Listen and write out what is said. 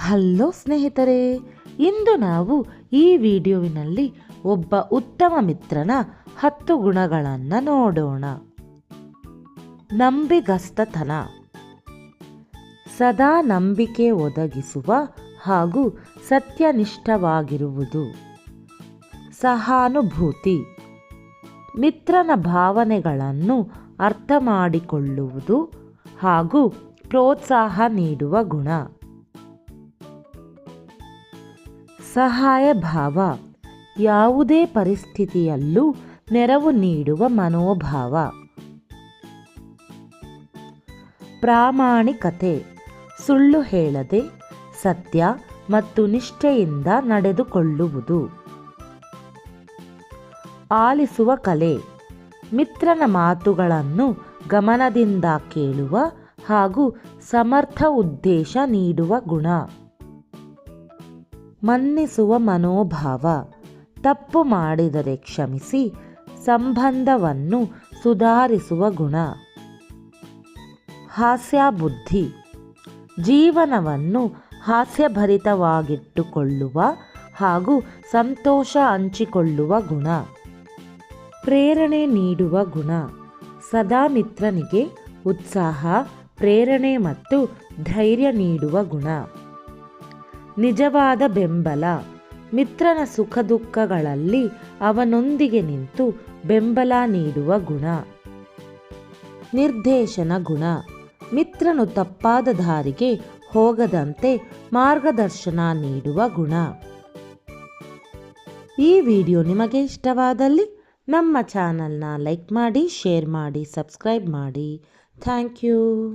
Hello ಸ್ನೇಹಿತರೆ, ಇಂದು ನಾವು ಈ ವಿಡಿಯೋವಿನಲ್ಲಿ ಒಬ್ಬ ಉತ್ತಮ ಮಿತ್ರನ ಹತ್ತು ಗುಣಗಳನ್ನು ನೋಡೋಣ. ನಂಬಿಗಸ್ತತನ. ಸದಾ ನಂಬಿಕೆ ಒದಗಿಸುವ ಹಾಗೂ ಸತ್ಯನಿಷ್ಠವಾಗಿರುವುದು. ಸಹಾನುಭೂತಿ. ಮಿತ್ರನ ಭಾವನೆಗಳನ್ನು ಅರ್ಥ ಮಾಡಿಕೊಳ್ಳುವುದು ಹಾಗೂ ಪ್ರೋತ್ಸಾಹ ನೀಡುವ ಗುಣ. ಸಹಾಯ ಭಾವ ಯಾವುದೇ ಪರಿಸ್ಥಿತಿಯಲ್ಲೂ ನೆರವು ನೀಡುವ ಮನೋಭಾವ. ಪ್ರಾಮಾಣಿಕತೆ. ಸುಳ್ಳು ಹೇಳದೆ ಸತ್ಯ ಮತ್ತು ನಿಷ್ಠೆಯಿಂದ ನಡೆದುಕೊಳ್ಳುವುದು. ಆಲಿಸುವ ಕಲೆ. ಮಿತ್ರನ ಮಾತುಗಳನ್ನು ಗಮನದಿಂದ ಕೇಳುವ ಹಾಗೂ ಸಮರ್ಥ ಉದ್ದೇಶ ನೀಡುವ ಗುಣ. ಮನ್ನಿಸುವ ಮನೋಭಾವ. ತಪ್ಪು ಮಾಡಿದರೆ ಕ್ಷಮಿಸಿ, ಸಂಬಂಧವನ್ನು ಸುಧಾರಿಸುವ ಗುಣ. ಹಾಸ್ಯಬುದ್ಧಿ. ಜೀವನವನ್ನು ಹಾಸ್ಯಭರಿತವಾಗಿಟ್ಟುಕೊಳ್ಳುವ ಹಾಗೂ ಸಂತೋಷ ಹಂಚಿಕೊಳ್ಳುವ ಗುಣ. ಪ್ರೇರಣೆ ನೀಡುವ ಗುಣ. ಸದಾ ಮಿತ್ರನಿಗೆ ಉತ್ಸಾಹ, ಪ್ರೇರಣೆ ಮತ್ತು ಧೈರ್ಯ ನೀಡುವ ಗುಣ. ನಿಜವಾದ ಬೆಂಬಲ. ಮಿತ್ರನ ಸುಖ ದುಃಖಗಳಲ್ಲಿ ಅವನೊಂದಿಗೆ ನಿಂತು ಬೆಂಬಲ ನೀಡುವ ಗುಣ. ನಿರ್ದೇಶನ ಗುಣ. ಮಿತ್ರನು ತಪ್ಪಾದ ದಾರಿಗೆ ಹೋಗದಂತೆ ಮಾರ್ಗದರ್ಶನ ನೀಡುವ ಗುಣ. ಈ ವಿಡಿಯೋ ನಿಮಗೆ ಇಷ್ಟವಾದಲ್ಲಿ ನಮ್ಮ ಚಾನಲ್ನ ಲೈಕ್ ಮಾಡಿ, ಶೇರ್ ಮಾಡಿ, ಸಬ್ಸ್ಕ್ರೈಬ್ ಮಾಡಿ. Thank you.